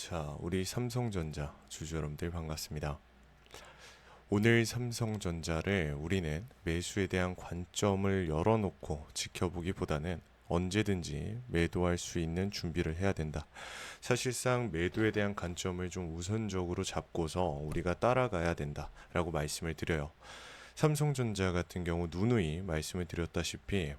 자, 우리 삼성전자 주주 여러분들 반갑습니다. 오늘 삼성전자를 우리는 매수에 대한 관점을 열어놓고 지켜보기보다는 언제든지 매도할 수 있는 준비를 해야 된다. 사실상 매도에 대한 관점을 좀 우선적으로 잡고서 우리가 따라가야 된다라고 말씀을 드려요. 삼성전자 같은 경우 누누이 말씀을 드렸다시피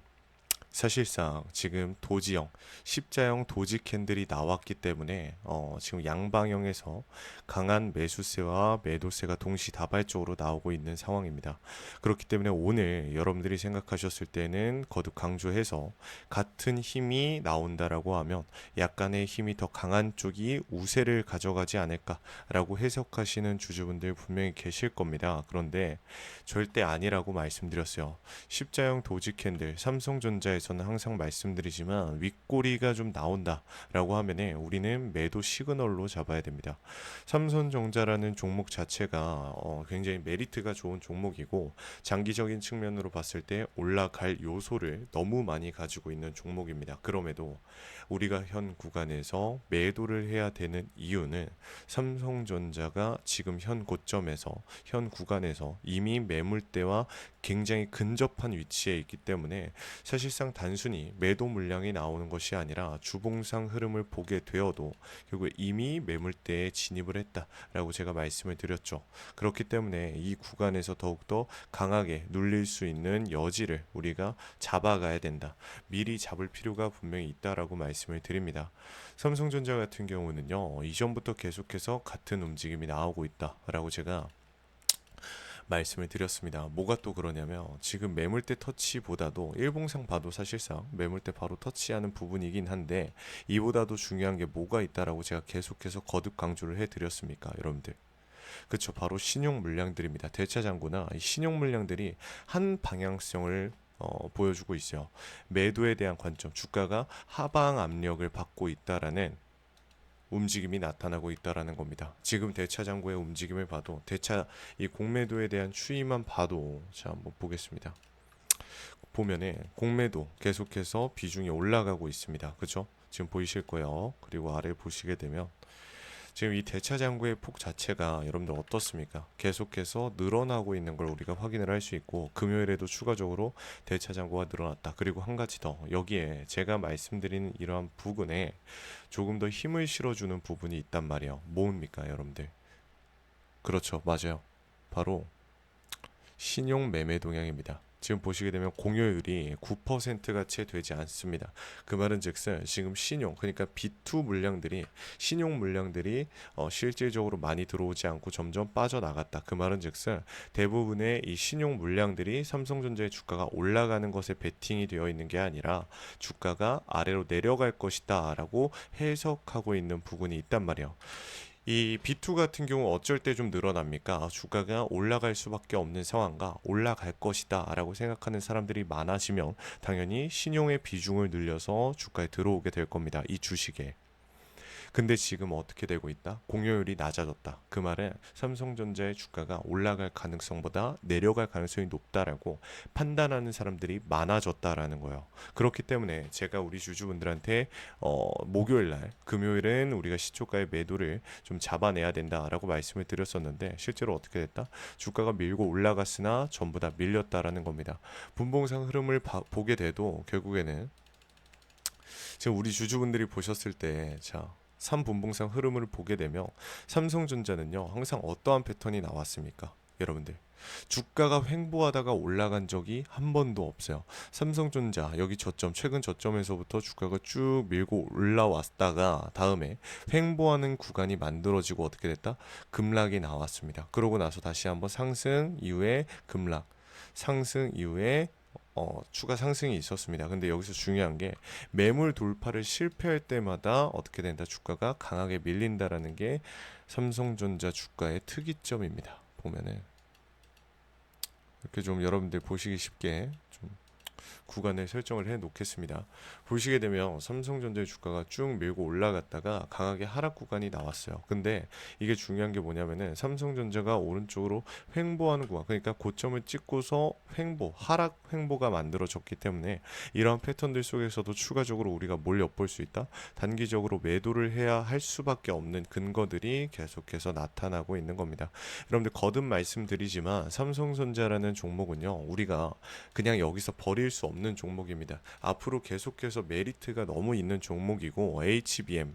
사실상 지금 도지형 십자형 도지 캔들이 나왔기 때문에 어, 지금 양방향에서 강한 매수세와 매도세가 동시다발적으로 나오고 있는 상황입니다. 그렇기 때문에 오늘 여러분들이 생각하셨을 때는 거듭 강조해서 같은 힘이 나온다라고 하면 약간의 힘이 더 강한 쪽이 우세를 가져가지 않을까라고 해석하시는 주주분들 분명히 계실 겁니다. 그런데 절대 아니라고 말씀드렸어요. 십자형 도지 캔들 삼성전자에 서는 항상 말씀드리지만 윗꼬리가 좀 나온다라고 하면은 우리는 매도 시그널로 잡아야 됩니다. 삼성전자라는 종목 자체가 어, 굉장히 메리트가 좋은 종목이고 장기적인 측면으로 봤을 때 올라갈 요소를 너무 많이 가지고 있는 종목입니다. 그럼에도 우리가 현 구간에서 매도를 해야 되는 이유는 삼성전자가 지금 현 고점에서 현 구간에서 이미 매물대와 굉장히 근접한 위치에 있기 때문에 사실상 단순히 매도 물량이 나오는 것이 아니라 주봉상 흐름을 보게 되어도 결국 이미 매물대에 진입을 했다라고 제가 말씀을 드렸죠. 그렇기 때문에 이 구간에서 더욱더 강하게 눌릴 수 있는 여지를 우리가 잡아가야 된다. 미리 잡을 필요가 분명히 있다라고 말씀을 드립니다. 삼성전자 같은 경우는요, 이전부터 계속해서 같은 움직임이 나오고 있다라고 제가 말씀을 드렸습니다. 뭐가 또 그러냐면 지금 매물대 터치보다도 일봉상 봐도 사실상 매물대 바로 터치하는 부분이긴 한데 이보다도 중요한 게 뭐가 있다라고 제가 계속해서 거듭 강조를 해드렸습니까, 여러분들? 그쵸 바로 신용 물량들입니다. 대차 장구나 이 신용 물량들이 한 방향성을 어, 보여주고 있어요. 매도에 대한 관점, 주가가 하방 압력을 받고 있다라는 움직임이 나타나고 있다라는 겁니다. 지금 대차장고의 움직임을 봐도 대차 이 공매도에 대한 추이만 봐도 자 한번 보겠습니다. 보면은 공매도 계속해서 비중이 올라가고 있습니다. 그죠? 지금 보이실 거예요. 그리고 아래 보시게 되면 지금 이 대차장고의 폭 자체가 여러분들 어떻습니까? 계속해서 늘어나고 있는 걸 우리가 확인을 할 수 있고 금요일에도 추가적으로 대차장고가 늘어났다. 그리고 한 가지 더 여기에 제가 말씀드리는 이러한 부분에 조금 더 힘을 실어주는 부분이 있단 말이에요. 뭡니까, 여러분들? 그렇죠, 맞아요. 바로 신용 매매 동향입니다. 지금 보시게 되면 공여율이 9%가 채 되지 않습니다. 그 말은 즉슨 지금 신용 그러니까 B2 물량들이 신용 물량들이 어, 실질적으로 많이 들어오지 않고 점점 빠져나갔다. 그 말은 즉슨 대부분의 이 신용 물량들이 삼성전자의 주가가 올라가는 것에 베팅이 되어 있는 게 아니라 주가가 아래로 내려갈 것이다라고 해석하고 있는 부분이 있단 말이에요. 이 B2 같은 경우 어쩔 때 좀 늘어납니까? 아, 주가가 올라갈 수밖에 없는 상황과 올라갈 것이다 라고 생각하는 사람들이 많아지면 당연히 신용의 비중을 늘려서 주가에 들어오게 될 겁니다. 이 주식에. 근데 지금 어떻게 되고 있다? 공여율이 낮아졌다. 그 말은 삼성전자의 주가가 올라갈 가능성보다 내려갈 가능성이 높다라고 판단하는 사람들이 많아졌다라는 거예요. 그렇기 때문에 제가 우리 주주분들한테 어, 목요일 날, 금요일은 우리가 시초가의 매도를 좀 잡아내야 된다라고 말씀을 드렸었는데 실제로 어떻게 됐다? 주가가 밀고 올라갔으나 전부 다 밀렸다라는 겁니다. 분봉상 흐름을 봐- 보게 돼도 결국에는 지금 우리 주주분들이 보셨을 때, 자, 3분봉상 흐름을 보게 되면 삼성전자는요, 항상 어떠한 패턴이 나왔습니까? 여러분들. 주가가 횡보하다가 올라간 적이 한 번도 없어요. 삼성전자 여기 저점 최근 저점에서부터 주가가 쭉 밀고 올라왔다가 다음에 횡보하는 구간이 만들어지고 어떻게 됐다? 급락이 나왔습니다. 그러고 나서 다시 한번 상승 이후에 급락, 상승 이후에 어, 추가 상승이 있었습니다. 근데 여기서 중요한 게 매물 돌파를 실패할 때마다 어떻게 된다? 주가가 강하게 밀린다라는 게 삼성전자 주가의 특이점입니다. 보면은 이렇게 좀 여러분들 보시기 쉽게 좀 구간을 설정을 해 놓겠습니다. 보시게 되면 삼성전자의 주가가 쭉 밀고 올라갔다가 강하게 하락 구간이 나왔어요. 근데 이게 중요한 게 뭐냐면은 삼성전자가 오른쪽으로 횡보하는 구간, 그러니까 고점을 찍고서 횡보, 하락 횡보가 만들어졌기 때문에 이러한 패턴들 속에서도 추가적으로 우리가 뭘 엿볼 수 있다? 단기적으로 매도를 해야 할 수밖에 없는 근거들이 계속해서 나타나고 있는 겁니다. 여러분들 거듭 말씀드리지만 삼성전자라는 종목은요, 우리가 그냥 여기서 버릴 수 없는 종목입니다. 앞으로 계속해서 메리트가 너무 있는 종목이고 HBM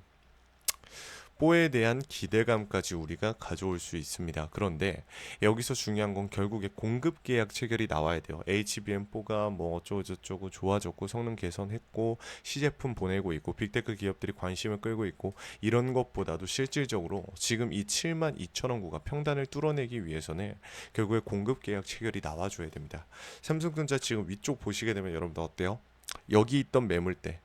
뽀에 대한 기대감까지 우리가 가져올 수 있습니다. 그런데 여기서 중요한 건 결국에 공급 계약 체결이 나와야 돼요. HBM 뽀가 뭐 어쩌고저쩌고 좋아졌고 성능 개선했고 시제품 보내고 있고 빅테크 기업들이 관심을 끌고 있고 이런 것보다도 실질적으로 지금 이 7만 2천 원 구간 평단을 뚫어내기 위해서는 결국에 공급 계약 체결이 나와줘야 됩니다. 삼성전자 지금 위쪽 보시게 되면 여러분들 어때요? 여기 있던 매물대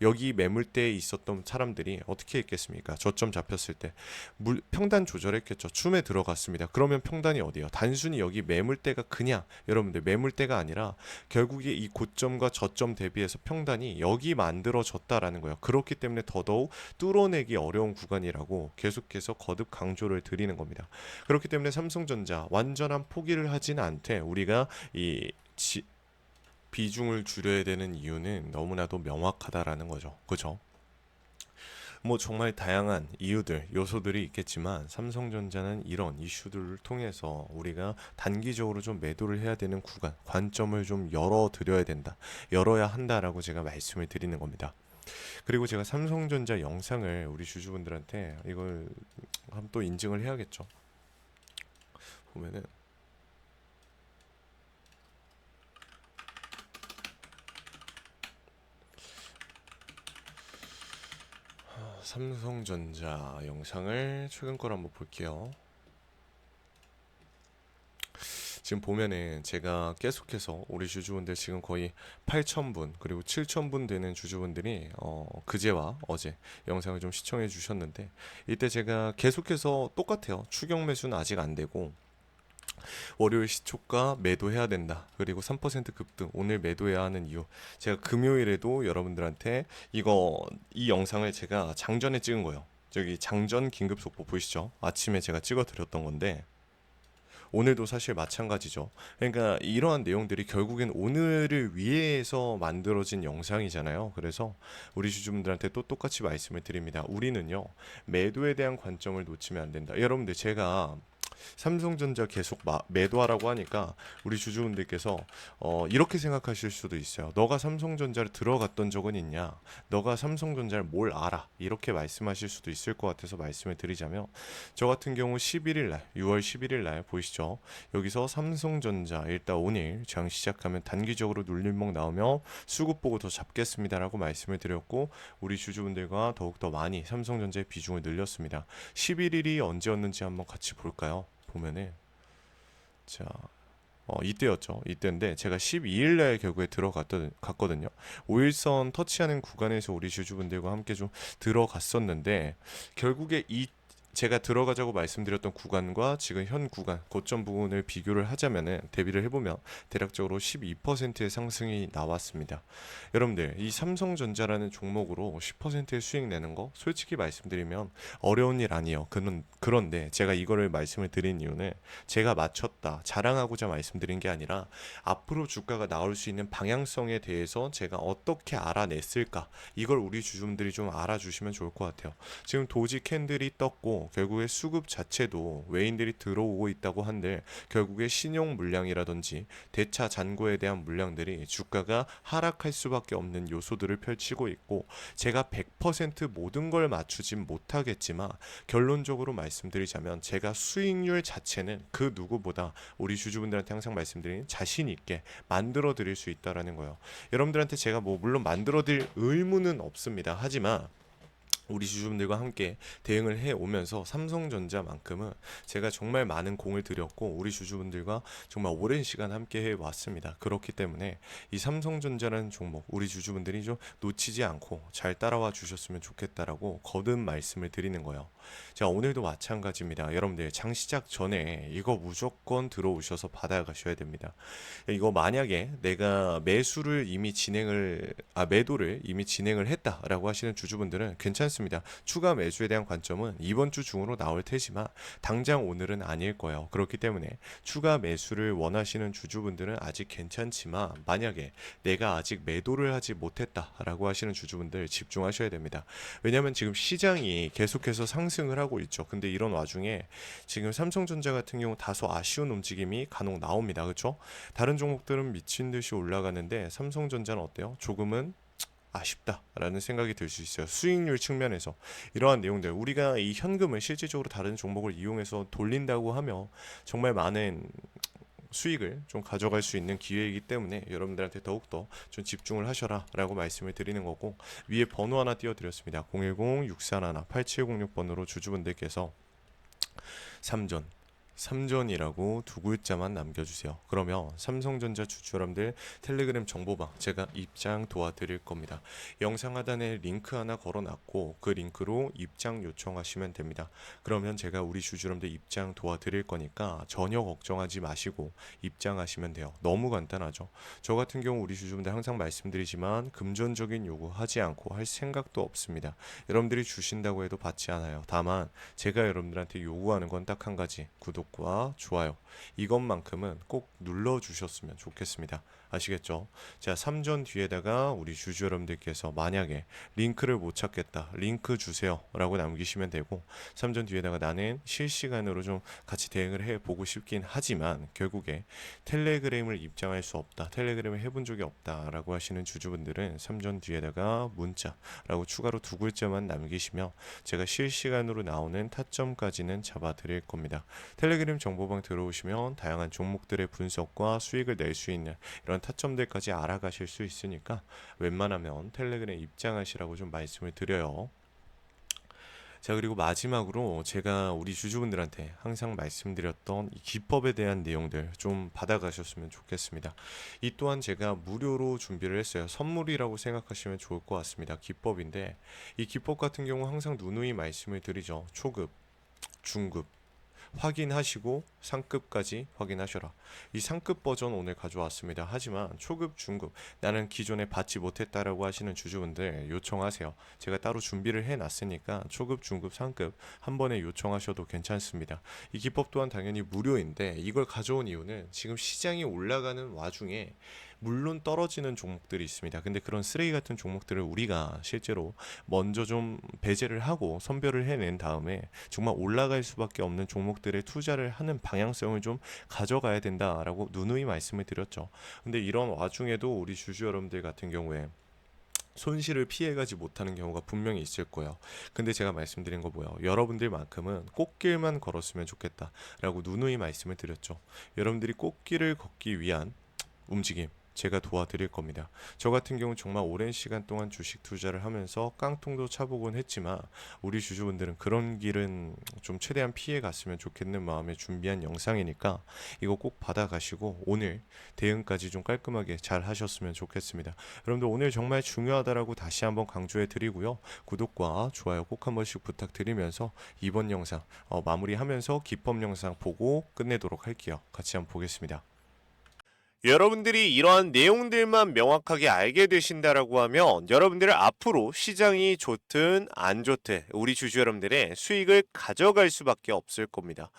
여기 매물대에 있었던 사람들이 어떻게 했겠습니까? 저점 잡혔을 때 물, 평단 조절했겠죠. 춤에 들어갔습니다. 그러면 평단이 어디예요? 단순히 여기 매물대가 그냥 여러분들 매물대가 아니라 결국에 이 고점과 저점 대비해서 평단이 여기 만들어졌다라는 거예요. 그렇기 때문에 더더욱 뚫어내기 어려운 구간이라고 계속해서 거듭 강조를 드리는 겁니다. 그렇기 때문에 삼성전자 완전한 포기를 하지는 않되 우리가 이 지, 비중을 줄여야 되는 이유는 너무나도 명확하다라는 거죠. 그죠? 뭐 정말 다양한 이유들, 요소들이 있겠지만 삼성전자는 이런 이슈들을 통해서 우리가 단기적으로 좀 매도를 해야 되는 구간, 관점을 좀 열어 드려야 된다. 열어야 한다라고 제가 말씀을 드리는 겁니다. 그리고 제가 삼성전자 영상을 우리 주주분들한테 이걸 한번 또 인증을 해야겠죠. 보면은 삼성전자 영상을 최근 걸 한번 볼게요. 지금 보면은 제가 계속해서 우리 주주분들 지금 거의 8,000분 그리고 7,000분 되는 주주분들이 어 그제와 어제 영상을 좀 시청해 주셨는데 이때 제가 계속해서 똑같아요. 추경 매수는 아직 안 되고 월요일 시초가 매도해야 된다. 그리고 3% 급등 오늘 매도해야 하는 이유. 제가 금요일에도 여러분들한테 이거 이 영상을 제가 장전에 찍은 거예요. 저기 장전 긴급 속보 보이시죠? 아침에 제가 찍어 드렸던 건데 오늘도 사실 마찬가지죠. 그러니까 이러한 내용들이 결국엔 오늘을 위해서 만들어진 영상이잖아요. 그래서 우리 주주분들한테 또 똑같이 말씀을 드립니다. 우리는요, 매도에 대한 관점을 놓치면 안 된다. 여러분들 제가 삼성전자 계속 마, 매도하라고 하니까 우리 주주분들께서 어, 이렇게 생각하실 수도 있어요. 너가 삼성전자를 들어갔던 적은 있냐? 너가 삼성전자를 뭘 알아? 이렇게 말씀하실 수도 있을 것 같아서 말씀을 드리자면 저 같은 경우 11일 날, 6월 11일 날 보이시죠? 여기서 삼성전자 일단 오늘 장 시작하면 단기적으로 눌림목 나오면 수급 보고 더 잡겠습니다라고 말씀을 드렸고 우리 주주분들과 더욱 더 많이 삼성전자의 비중을 늘렸습니다. 11일이 언제였는지 한번 같이 볼까요? 보면은 자 어, 이때였죠. 이때인데 제가 12일 날 결국에 들어갔거든요. 5일선 터치하는 구간에서 우리 주주분들과 함께 좀 들어갔었는데 결국에 이 제가 들어가자고 말씀드렸던 구간과 지금 현 구간 고점 부분을 비교를 하자면은 대비를 해보면 대략적으로 12%의 상승이 나왔습니다. 여러분들 이 삼성전자라는 종목으로 10%의 수익 내는 거 솔직히 말씀드리면 어려운 일 아니에요. 그런 그런데 제가 이거를 말씀을 드린 이유는 제가 맞췄다 자랑하고자 말씀드린 게 아니라 앞으로 주가가 나올 수 있는 방향성에 대해서 제가 어떻게 알아냈을까 이걸 우리 주주분들이 좀 알아주시면 좋을 것 같아요. 지금 도지 캔들이 떴고 결국에 수급 자체도 외인들이 들어오고 있다고 한들 결국에 신용 물량이라든지 대차 잔고에 대한 물량들이 주가가 하락할 수밖에 없는 요소들을 펼치고 있고 제가 100% 모든 걸 맞추진 못하겠지만 결론적으로 말씀드리자면 제가 수익률 자체는 그 누구보다 우리 주주분들한테 항상 말씀드리는 자신 있게 만들어 드릴 수 있다라는 거예요. 여러분들한테 제가 뭐 물론 만들어 드릴 의무는 없습니다. 하지만 우리 주주분들과 함께 대응을 해 오면서 삼성전자만큼은 제가 정말 많은 공을 들였고 우리 주주분들과 정말 오랜 시간 함께 해 왔습니다. 그렇기 때문에 이 삼성전자라는 종목 우리 주주분들이 좀 놓치지 않고 잘 따라와 주셨으면 좋겠다라고 거듭 말씀을 드리는 거예요. 자, 오늘도 마찬가지입니다. 여러분들 장 시작 전에 이거 무조건 들어오셔서 받아가셔야 됩니다. 이거 만약에 내가 매수를 이미 진행을 아 매도를 이미 진행을 했다라고 하시는 주주분들은 괜찮습니다. 추가 매수에 대한 관점은 이번 주 중으로 나올 테지만 당장 오늘은 아닐 거예요. 그렇기 때문에 추가 매수를 원하시는 주주분들은 아직 괜찮지만 만약에 내가 아직 매도를 하지 못했다라고 하시는 주주분들 집중하셔야 됩니다. 왜냐하면 지금 시장이 계속해서 상승을 하고 있죠. 근데 이런 와중에 지금 삼성전자 같은 경우 다소 아쉬운 움직임이 간혹 나옵니다. 그렇죠? 다른 종목들은 미친 듯이 올라가는데 삼성전자는 어때요? 조금은 아쉽다라는 생각이 들 수 있어요. 수익률 측면에서 이러한 내용들 우리가 이 현금을 실질적으로 다른 종목을 이용해서 돌린다고 하면 정말 많은 수익을 좀 가져갈 수 있는 기회이기 때문에 여러분들한테 더욱더 좀 집중을 하셔라 라고 말씀을 드리는 거고 위에 번호 하나 띄워드렸습니다. 010-6311-8706번으로 주주분들께서 3전 3전이라고 두 글자만 남겨주세요. 그러면 삼성전자 주주 여러분들 텔레그램 정보방 제가 입장 도와드릴 겁니다. 영상 하단에 링크 하나 걸어놨고 그 링크로 입장 요청하시면 됩니다. 그러면 제가 우리 주주 여러분들 입장 도와드릴 거니까 전혀 걱정하지 마시고 입장하시면 돼요. 너무 간단하죠. 저 같은 경우 우리 주주분들 항상 말씀드리지만 금전적인 요구 하지 않고 할 생각도 없습니다. 여러분들이 주신다고 해도 받지 않아요. 다만 제가 여러분들한테 요구하는 건 딱 한 가지 구독 과 좋아요 이것만큼은 꼭 눌러 주셨으면 좋겠습니다. 아시겠죠? 자, 3전 뒤에다가 우리 주주 여러분들께서 만약에 링크를 못 찾겠다. 링크 주세요. 라고 남기시면 되고 3전 뒤에다가 나는 실시간으로 좀 같이 대응을 해 보고 싶긴 하지만 결국에 텔레그램을 입장할 수 없다. 텔레그램을 해본 적이 없다. 라고 하시는 주주분들은 3전 뒤에다가 문자라고 추가로 두 글자만 남기시면 제가 실시간으로 나오는 타점까지는 잡아 드릴 겁니다. 텔레그램 정보방 들어오시면 다양한 종목들의 분석과 수익을 낼 수 있는 이런 타점들까지 알아가실 수 있으니까 웬만하면 텔레그램 입장하시라고 좀 말씀을 드려요. 자 그리고 마지막으로 제가 우리 주주분들한테 항상 말씀드렸던 이 기법에 대한 내용들 좀 받아가셨으면 좋겠습니다. 이 또한 제가 무료로 준비를 했어요. 선물이라고 생각하시면 좋을 것 같습니다. 기법인데 이 기법 같은 경우 항상 누누이 말씀을 드리죠. 초급, 중급, 확인하시고 상급까지 확인하셔라. 이 상급 버전 오늘 가져왔습니다. 하지만 초급, 중급 나는 기존에 받지 못했다라고 하시는 주주분들 요청하세요. 제가 따로 준비를 해놨으니까 초급, 중급, 상급 한 번에 요청하셔도 괜찮습니다. 이 기법 또한 당연히 무료인데 이걸 가져온 이유는 지금 시장이 올라가는 와중에 물론 떨어지는 종목들이 있습니다. 근데 그런 쓰레기 같은 종목들을 우리가 실제로 먼저 좀 배제를 하고 선별을 해낸 다음에 정말 올라갈 수밖에 없는 종목들에 투자를 하는 방향성을 좀 가져가야 된다라고 누누이 말씀을 드렸죠. 근데 이런 와중에도 우리 주주 여러분들 같은 경우에 손실을 피해가지 못하는 경우가 분명히 있을 거예요. 근데 제가 말씀드린 거 뭐예요? 여러분들만큼은 꽃길만 걸었으면 좋겠다라고 누누이 말씀을 드렸죠. 여러분들이 꽃길을 걷기 위한 움직임 제가 도와드릴 겁니다. 저 같은 경우 정말 오랜 시간 동안 주식 투자를 하면서 깡통도 차보곤 했지만 우리 주주분들은 그런 길은 좀 최대한 피해 갔으면 좋겠는 마음에 준비한 영상이니까 이거 꼭 받아가시고 오늘 대응까지 좀 깔끔하게 잘 하셨으면 좋겠습니다. 여러분들 오늘 정말 중요하다라고 다시 한번 강조해 드리고요. 구독과 좋아요 꼭 한 번씩 부탁드리면서 이번 영상 어, 마무리하면서 기법 영상 보고 끝내도록 할게요. 같이 한번 보겠습니다. 여러분들이 이러한 내용들만 명확하게 알게 되신다라고 하면 여러분들은 앞으로 시장이 좋든 안 좋든 우리 주주 여러분들의 수익을 가져갈 수밖에 없을 겁니다.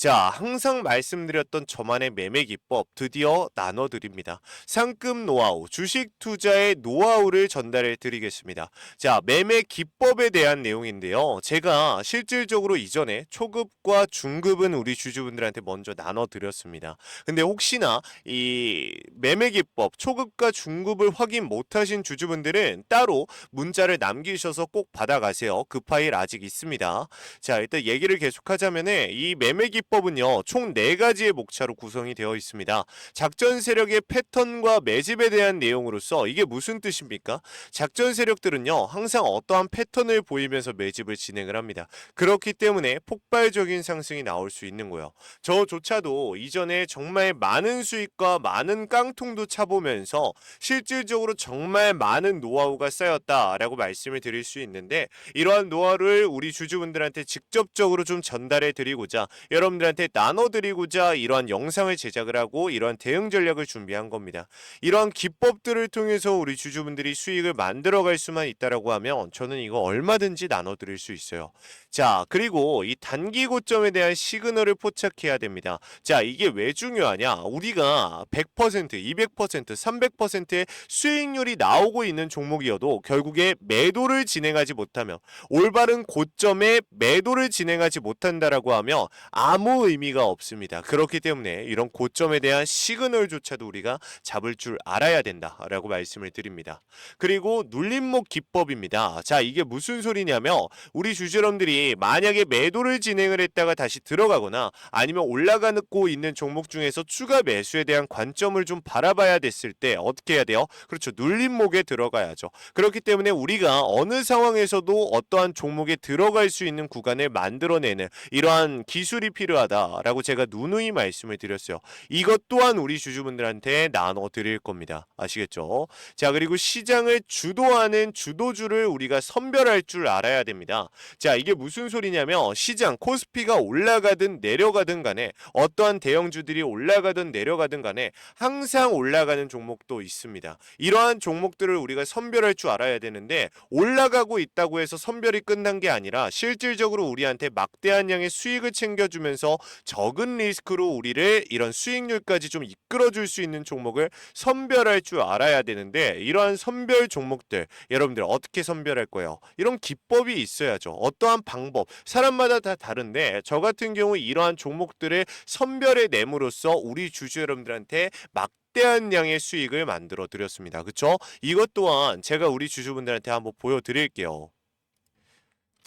자, 항상 말씀드렸던 저만의 매매 기법 드디어 나눠드립니다. 상급 노하우, 주식 투자의 노하우를 전달해 드리겠습니다. 자, 매매 기법에 대한 내용인데요. 제가 실질적으로 이전에 초급과 중급은 우리 주주분들한테 먼저 나눠드렸습니다. 근데 혹시나 이 매매 기법, 초급과 중급을 확인 못하신 주주분들은 따로 문자를 남기셔서 꼭 받아가세요. 그 파일 아직 있습니다. 자, 일단 얘기를 계속하자면은 이 매매 기법 기법은요, 총 4가지의 목차로 구성이 되어 있습니다. 작전 세력의 패턴과 매집에 대한 내용으로서 이게 무슨 뜻입니까? 작전 세력들은요, 항상 어떠한 패턴을 보이면서 매집을 진행을 합니다. 그렇기 때문에 폭발적인 상승이 나올 수 있는 거예요. 저조차도 이전에 정말 많은 수익과 많은 깡통도 차보면서 실질적으로 정말 많은 노하우가 쌓였다라고 말씀을 드릴 수 있는데 이러한 노하우를 우리 주주분들한테 직접적으로 좀 전달해 드리고자 여러분 들한테 나눠 드리고자 이러한 영상을 제작을 하고 이러한 대응 전략을 준비한 겁니다. 이러한 기법들을 통해서 우리 주주분들이 수익을 만들어 갈 수만 있다라고 하면 저는 이거 얼마든지 나눠 드릴 수 있어요. 자, 그리고 이 단기 고점에 대한 시그널을 포착해야 됩니다. 자, 이게 왜 중요하냐? 우리가 100%, 200%, 300%의 수익률이 나오고 있는 종목이어도 결국에 매도를 진행하지 못하면 올바른 고점에 매도를 진행하지 못한다라고 하면 아무 의미가 없습니다. 그렇기 때문에 이런 고점에 대한 시그널조차도 우리가 잡을 줄 알아야 된다라고 말씀을 드립니다. 그리고 눌림목 기법입니다. 자, 이게 무슨 소리냐면 우리 주주님들이 만약에 매도를 진행을 했다가 다시 들어가거나 아니면 올라가고 있는 종목 중에서 추가 매수에 대한 관점을 좀 바라봐야 됐을 때 어떻게 해야 돼요? 그렇죠. 눌림목에 들어가야죠. 그렇기 때문에 우리가 어느 상황에서도 어떠한 종목에 들어갈 수 있는 구간을 만들어내는 이러한 기술이 필요 하다라고 제가 누누이 말씀을 드렸어요. 이것 또한 우리 주주분들한테 나눠 드릴 겁니다. 아시겠죠? 자, 그리고 시장을 주도하는 주도주를 우리가 선별할 줄 알아야 됩니다. 자, 이게 무슨 소리냐면 시장 코스피가 올라가든 내려가든 간에 어떠한 대형주들이 올라가든 내려가든 간에 항상 올라가는 종목도 있습니다. 이러한 종목들을 우리가 선별할 줄 알아야 되는데 올라가고 있다고 해서 선별이 끝난 게 아니라 실질적으로 우리한테 막대한 양의 수익을 챙겨주면서 적은 리스크로 우리를 이런 수익률까지 좀 이끌어줄 수 있는 종목을 선별할 줄 알아야 되는데 이러한 선별 종목들 여러분들 어떻게 선별할 거예요? 이런 기법이 있어야죠. 어떠한 방법 사람마다 다 다른데 저 같은 경우 이러한 종목들을 선별해 내므로써 우리 주주 여러분들한테 막 대한 양의 수익을 만들어 드렸습니다. 그쵸? 이것 또한 제가 우리 주주분들한테 한번 보여드릴게요.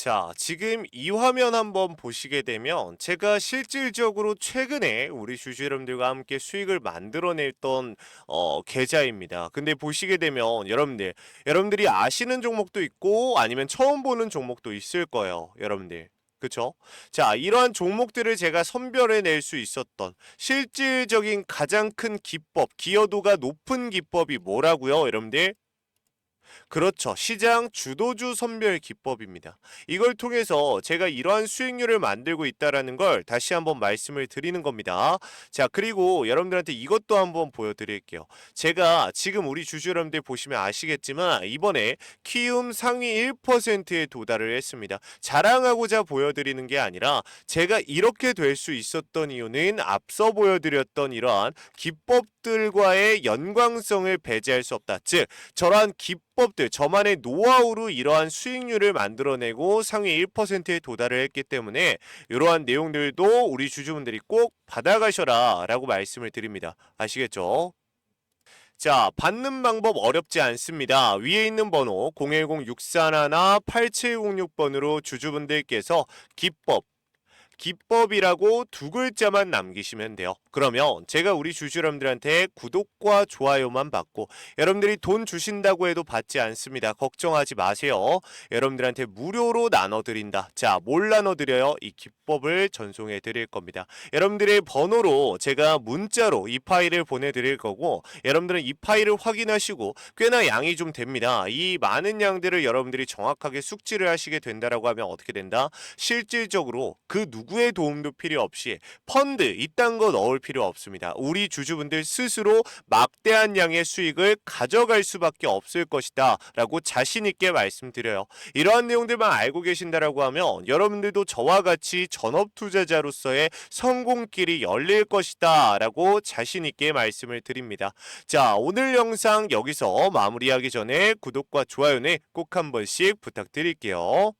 자, 지금 이 화면 한번 보시게 되면 제가 실질적으로 최근에 우리 주주 여러분들과 함께 수익을 만들어냈던 어, 계좌입니다. 근데 보시게 되면 여러분들, 여러분들이 아시는 종목도 있고 아니면 처음 보는 종목도 있을 거예요. 여러분들. 그쵸? 자, 이러한 종목들을 제가 선별해 낼 수 있었던 실질적인 가장 큰 기법, 기여도가 높은 기법이 뭐라고요, 여러분들? 그렇죠. 시장 주도주 선별 기법입니다. 이걸 통해서 제가 이러한 수익률을 만들고 있다라는 걸 다시 한번 말씀을 드리는 겁니다. 자, 그리고 여러분들한테 이것도 한번 보여드릴게요. 제가 지금 우리 주주 여러분들 보시면 아시겠지만 이번에 키움 상위 1%에 도달을 했습니다. 자랑하고자 보여드리는 게 아니라 제가 이렇게 될 수 있었던 이유는 앞서 보여드렸던 이러한 기법들과의 연관성을 배제할 수 없다. 즉, 저러한 기법 들, 저만의 노하우로 이러한 수익률을 만들어내고 상위 1%에 도달을 했기 때문에 이러한 내용들도 우리 주주분들이 꼭 받아가셔라 라고 말씀을 드립니다. 아시겠죠? 자, 받는 방법 어렵지 않습니다. 위에 있는 번호 010-641-8706번으로 주주분들께서 기법, 기법이라고 두 글자만 남기시면 돼요. 그러면 제가 우리 주주 여러분들한테 구독과 좋아요만 받고 여러분들이 돈 주신다고 해도 받지 않습니다. 걱정하지 마세요. 여러분들한테 무료로 나눠드린다. 자, 뭘 나눠드려요? 이 기법을 전송해 드릴 겁니다. 여러분들의 번호로 제가 문자로 이 파일을 보내드릴 거고 여러분들은 이 파일을 확인하시고 꽤나 양이 좀 됩니다. 이 많은 양들을 여러분들이 정확하게 숙지를 하시게 된다라고 하면 어떻게 된다? 실질적으로 그 누구의 도움도 필요 없이 펀드 이딴 거 넣을 필요 없습니다. 우리 주주분들 스스로 막대한 양의 수익을 가져갈 수밖에 없을 것이다 라고 자신 있게 말씀드려요. 이러한 내용들만 알고 계신다라고 하면 여러분들도 저와 같이 전업 투자자로서의 성공길이 열릴 것이다 라고 자신 있게 말씀을 드립니다. 자 오늘 영상 여기서 마무리하기 전에 구독과 좋아요는 꼭 한 번씩 부탁드릴게요.